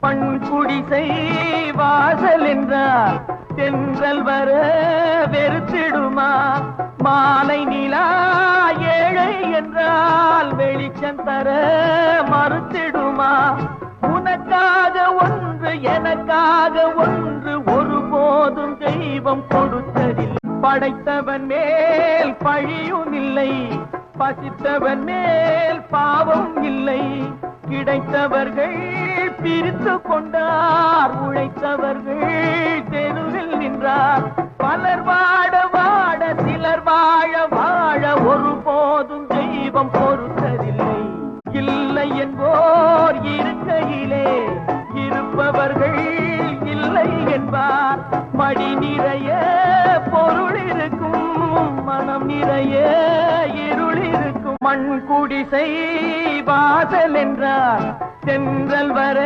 பண் குடிசை வாசல் என்றார் தென்றல் வர வெறுத்திடுமா? மாலை நிலா ஏழை என்றால் வெளிச்சம் தர மறுத்திடுமா? உனக்காக ஒன்று எனக்காக ஒன்று ஒருபோதும் தெய்வம் கொடுத்ததில்லை படைத்தவன் மேல் பழியும் இல்லை பசித்தவன் மேல் பாவம் இல்லை. கிடைத்தவர்கள் பிரித்து கொண்டார். உழைத்தவர்கள் தெருவில் நின்றார். பலர் வாட வாட சிலர் வாழ வாழ ஒரு போதும் தெய்வம் பொறுத்ததில்லை. இல்லை என்போர் இருக்கையிலே இருப்பவர்கள் இல்லை என்பார். மடி நிறைய பொருள் இருக்கும் மனம் நிறைய இருள் இருக்கும். மண் குடிசை வாசல் என்றார். தென்றல் வர